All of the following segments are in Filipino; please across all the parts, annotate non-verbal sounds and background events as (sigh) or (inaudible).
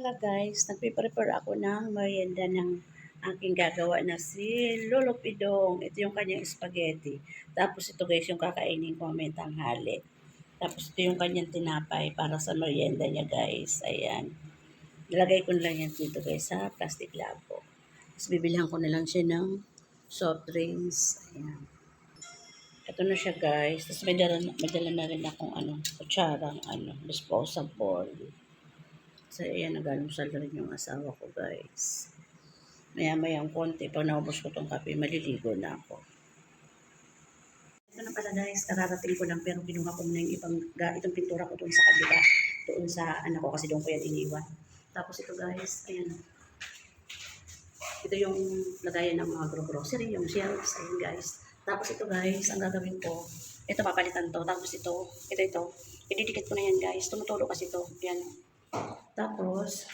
pala guys, nagpe-prepare ako ng merienda ng aking gagawa na si Lolo Pidong. Ito yung kanyang spaghetti. Tapos ito guys yung kakainin ko may tanghali. Tapos ito yung kanyang tinapay para sa merienda niya guys. Ayan. Nilagay ko na lang yan dito guys sa plastic labo. Tapos bibilihan ko na lang siya ng soft drinks. Ayan. Ito na siya guys. Tapos may dala, may dala na rin akong ano, kutsarang ano, disposable. So, ayan, nag-almusal na rin yung asawa ko, guys. Maya-maya ang konti. Pag naubos ko tong kape, maliligo na ako. Ito na pala, guys. Kararating ko lang, pero kinuha ko muna yung ibang, itong pintura ko doon sa kabila. Doon sa anak ko, kasi doon ko yan iniwan. Tapos ito, guys, ayan. Ito yung lagayan ng mga grocery, yung shelves, ayan, guys. Tapos ito, guys, ang gagawin ko, ito papalitan to. Tapos ito, ito, ito. Ididikit ko na yan, guys. Tumutulo kasi ito. Yan. Tapos,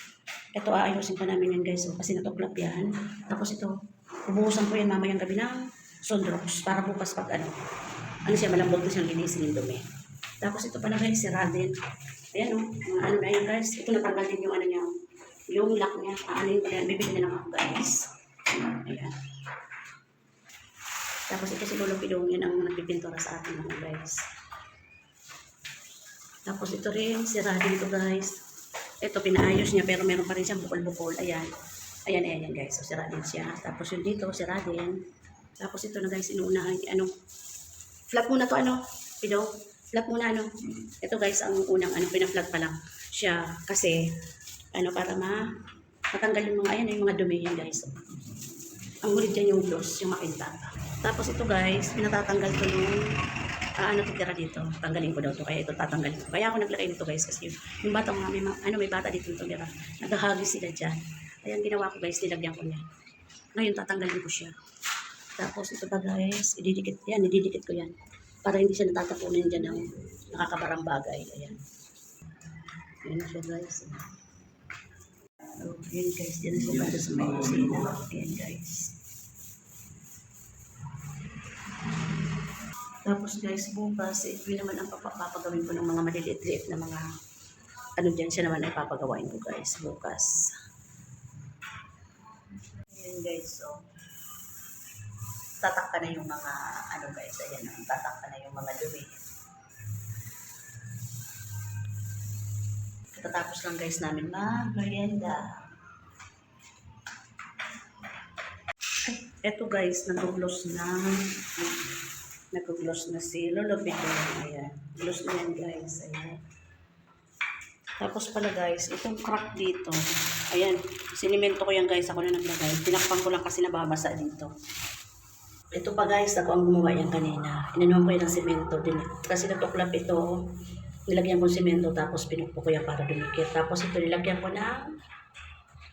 ito aayusin pa namin yan guys. So, kasi natuklap yan. Tapos ito, bubuhusan ko yan mamayang gabi ng sunrocks para bukas pag ano, ano siya, malambot na siyang linisin yung dumi. Tapos ito pala guys, sira din. Ayan o, mga ano na yan guys. Ito natanggal din yung ano niya, yung lock niya. Ko na yan, bibili na lang ako guys. Ayan. Tapos ito si Lolo Pidong yan ang nagpipintura sa atin mga guys. Tapos ito rin, sira din ito guys. Ito, pinaayos niya pero meron pa rin siyang bukol-bukol. Ayan. Ayan, ayan, yan guys. So, sira din siya. Tapos yung dito, sira din. Tapos ito na guys, inuunahan. Ano? Flat muna to ano? Pido? Flat muna ano? Ito guys, ang unang ano, pina-flat pa lang siya. Kasi, ano, para ma matanggal yung mga, ayan, yung mga dumi yan guys. Ang huli dyan yung gloss, yung makinta. Tapos ito guys, pinatatanggal ko nung ah, ano titira dito. Tanggalin ko daw to. Kaya ito tatanggalin ko. Kaya ako naglagay nito guys kasi yung bata mga may, ma- ano, may bata dito nito dira. Naghahagis sila dyan. Kaya ang ginawa ko guys, nilagyan ko niya. Ngayon tatanggalin ko siya. Tapos ito pa guys, ididikit yan, ididikit ko yan. Para hindi siya natatapunan dyan ng nakakabarang bagay. Ayan. Ayan siya guys. So, ayan guys, dyan na siya sa may kusina. Ayan guys. Tapos guys, bukas, ito naman ang papagawin ko ng mga maliliit-liit na mga ano dyan siya naman ay papagawain ko guys, bukas. Ayan guys, so tatakpan na yung mga ano guys, ayan, tatakpan na yung mga dumi. Katatapos lang guys namin mag-merienda. Eto guys, nag-gloss na nag-gloss na si Lolo Pito. Ayan. Gloss na yan guys. Ayan. Tapos pala guys, itong crack dito. Ayan. Sinimento ko yan guys. Ako na naglagay. Tinakpan ko lang kasi nababasa dito. Ito pa guys, ako ang gumawa yan kanina. Inanuhan ko yan ng simento. Kasi natuklap ito. Nilagyan ko simento tapos pinukpo ko yan para dumikit. Tapos ito nilagyan ko ng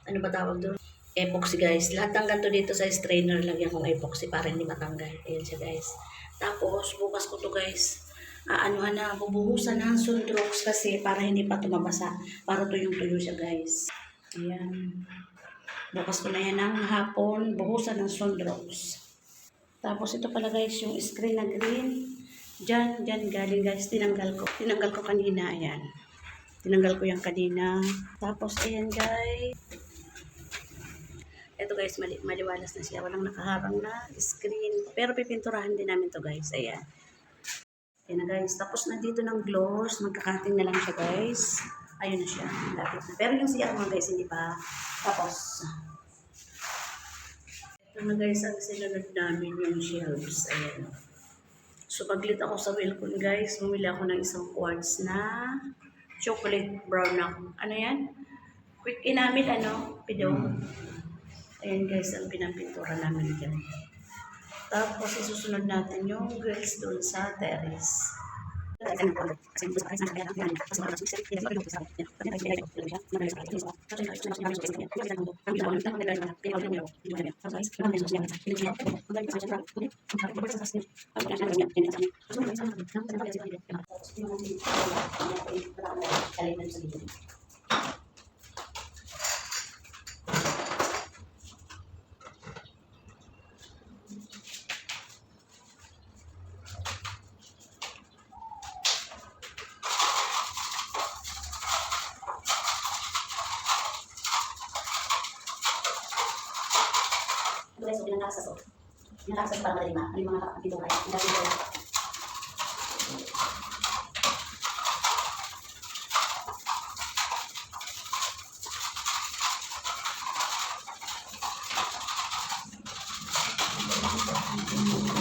ano ba tawag doon? Epoxy guys. Lahat ng ganito dito sa strainer lagyan kong epoxy para hindi matanggal. Ayan siya guys. Tapos bukas ko to guys. Aanuhan na bubuhusan ng sundrox kasi para hindi pa tumabasa. Para tuyong-tuyo siya guys. Ayan. Bukas ko na yan ng hapon. Buhusan ng sundrox. Tapos ito pala guys yung screen na green. Diyan, diyan galing guys. Tinanggal ko. Tinanggal ko kanina. Ayan. Tinanggal ko yan kanina. Tapos ayan guys. Ito guys, mali maliwalas na siya. Walang nakaharang na screen. Pero pipinturahan din namin to guys. Ayan. Ayan na guys. Tapos na dito ng gloss. Magkakating na lang siya guys. Ayun na siya. Lapit na. Pero yung CR mga guys, hindi pa tapos. Ito na guys, ang sinunod namin yung shelves. Ayan. So, paglit ako sa Wilcon guys, bumili ako ng isang quartz na chocolate brown na. Ano yan? Quick inamil, ano? Pidong. Ayan guys, ang pinapintura namin dyan. Tapos, isusunod natin yung grills doon sa terrace. Thank you. Guys, so pinangkasas ko. Pinangkasas para madali ma. Ano yung mga kapitulay. Pinangkasas ko. guys,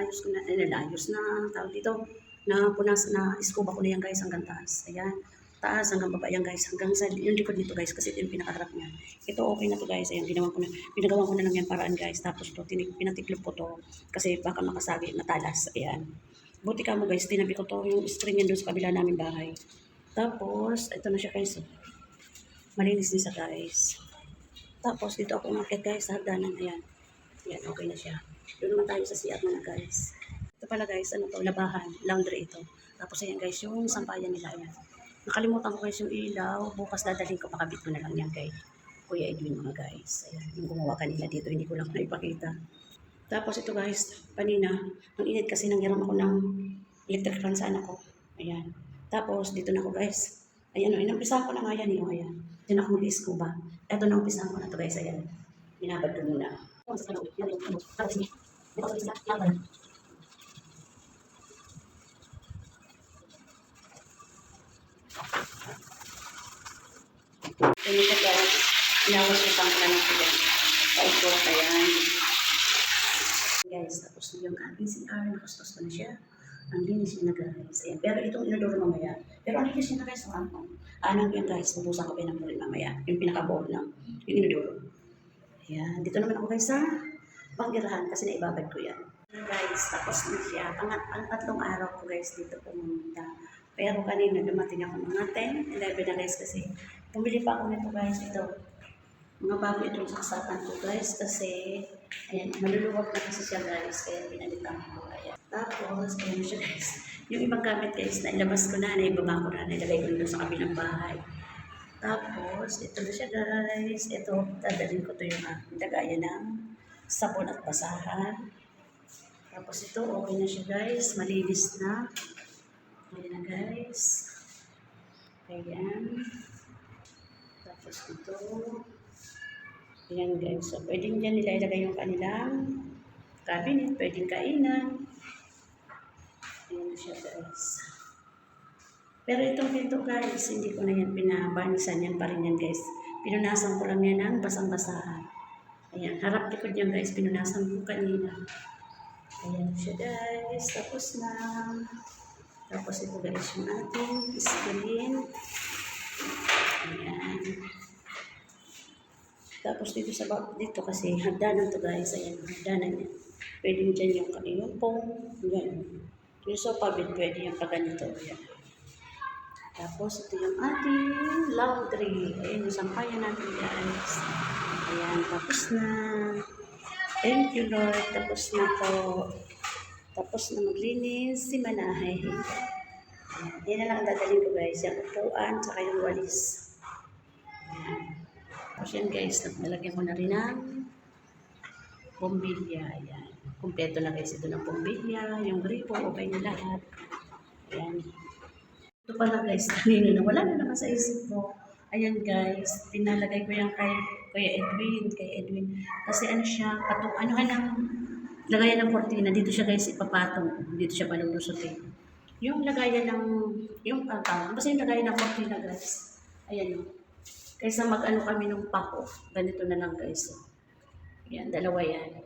naayos ko na, eh, naayos na, tawag dito, na punas na, iskuba ko na yan guys hanggang taas. Ayan, taas hanggang baba yan guys, hanggang sa, yung likod nito guys, kasi ito yung pinakaharap niya. Ito okay na to guys, ayan, ginawa ko na, pinagawa ko na lang yan paraan guys, tapos to, tinik, pinatiklop ko to, kasi baka makasagi, matalas, ayan. Buti ka mo guys, tinabi ko to, yung string yan doon sa kabila namin bahay. Tapos, ito na siya guys, malinis din siya guys. Tapos, dito ako umakit guys, sa hagdanan, ayan. Ayan, okay na siya. Doon tayo sa CR na guys. Ito pala guys, ano to, labahan, laundry ito. Tapos ayan guys, yung sampayan nila ayan. Nakalimutan ko guys yung ilaw. Bukas dadalhin ko, pakabit ko na lang yan kay Kuya Edwin mga guys. Ayan, yung gumawa kanila dito, hindi ko lang naipakita. Tapos ito guys, panina, ang init kasi nangyaram ako ng electric fan sa anak ko. Ayan. Tapos dito na ako guys. Ayan o, inumpisahan ko na nga yan yung ayan. Dito na ako mag-scuba. Ito na umpisahan ko na to guys, ayan. Binabad ko muna. Ano, yung ano. Ini ko guys, inawas ko pang kanan ko yan. Paupo ka yan. Guys, tapos na yung ating CR, nakustos ko na siya. Ang linis niya na guys. Pero itong inodoro mamaya. Pero ang linis niya na guys, ang ano. Anong yan guys, pupusan ko pinag mamaya. Yung pinaka-bowl ng yung inodoro. Ayan. Dito naman ako guys sa panggirahan kasi naibabad ko yan. Guys, tapos na siya. Pangat, ang tatlong araw ko guys dito pumunta. Pero kanina dumating ako mga 10, 11 na guys kasi bumili pa ako nito guys. Ito. Mga bago itong saksakan ko guys kasi ayan, maluluwag na kasi siya guys kaya pinalitan ko. Ayan. Tapos, ayan siya guys. Yung ibang gamit guys, nailabas ko na, naibaba ko na, nailagay ko na sa kabilang bahay. Tapos, ito na siya guys. Ito, dadalhin ko to yung aking lagayan ng sabon at basahan. Tapos ito, okay na siya guys. Malinis na. Ayan na guys. Ayan. Tapos ito. Ayan guys. So, pwedeng dyan nila ilagay yung kanilang cabinet. Pwedeng kainan. Ayan na siya guys. Pero itong pinto guys, hindi ko na yan pinabanisan yan pa rin yan guys. Pinunasan ko lang yan ng basang-basahan. Ayan, harap likod niya guys, pinunasan ko kanina. Ayan siya guys, tapos na. Tapos ito guys yung ating screen. Ayan. Tapos dito sa bab, dito kasi hagdanan to guys, ayan, hagdanan niya. Pwede dyan yung, yung pong, yan. Yung sofa pwede yung pag ganito, ayan. Tapos ito yung ating laundry. Ayan, yung sampayan natin guys. Ayan, tapos na. Thank you Lord. Tapos na po. Tapos na maglinis si Manahay. Ayan, yan na lang ang dadalhin ko guys. Yung upuan, saka yung walis. Ayan. Tapos yan guys, nalagyan ko na rin ng bombilya. Ayan. Kompleto na guys ito ng bombilya. Yung gripo, okay na lahat. Ayan. Ito pala guys, (laughs) kanina na wala na naman sa isip ko. Ayan guys, pinalagay ko yan kay Kuya Edwin, kay Edwin. Kasi ano siya, patong, ano ka lang, lagayan ng kortina. Dito siya guys ipapatong. Dito siya palulusutin. Yung lagayan ng, yung ang tawag, basta yung lagayan ng kortina guys. Ayan o. Kaysa mag-ano kami ng pako, ganito na lang guys. oh. Yan, dalawa yan.